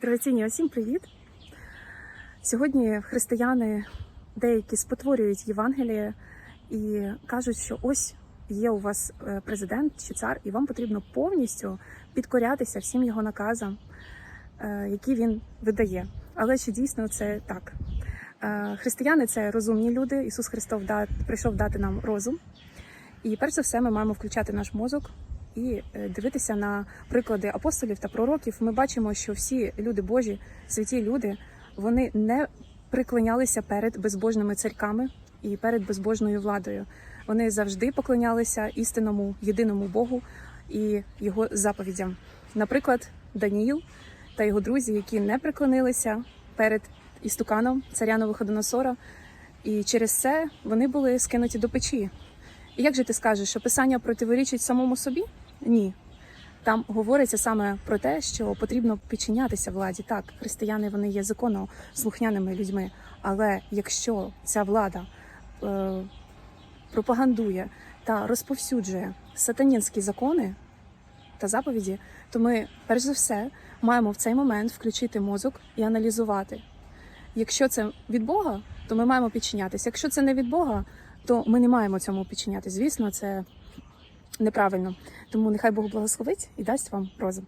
Дорогоцінні, усім привіт! Сьогодні християни деякі спотворюють Євангеліє і кажуть, що ось є у вас е, президент чи цар, і вам потрібно повністю підкорятися всім його наказам, е, які він видає. Але чи дійсно це так? Е, Християни це розумні люди. Ісус Христос да- прийшов дати нам розум. І перш за все, ми маємо включати наш мозок і е, дивитися на приклади апостолів та пророків. Ми бачимо, що всі люди Божі, святі люди, вони не приклонялися перед безбожними царьками і перед безбожною владою. Вони завжди поклонялися істинному єдиному Богу і його заповідям. Наприклад, Даніїл та його друзі, які не приклонилися перед істуканом царя Новоходоносора, і через це вони були скинуті до печі. І як же ти скажеш, що писання противорічить самому собі? Ні. Там говориться саме про те, що потрібно підчинятися владі. Так, християни вони є законослухняними людьми. Але якщо ця влада е, пропагандує та розповсюджує сатанінські закони та заповіді, то ми, перш за все, маємо в цей момент включити мозок і аналізувати. Якщо це від Бога, то ми маємо підчинятися. Якщо це не від Бога, то ми не маємо цьому підчинятися. Звісно, це неправильно. Тому нехай Бог благословить і дасть вам розум.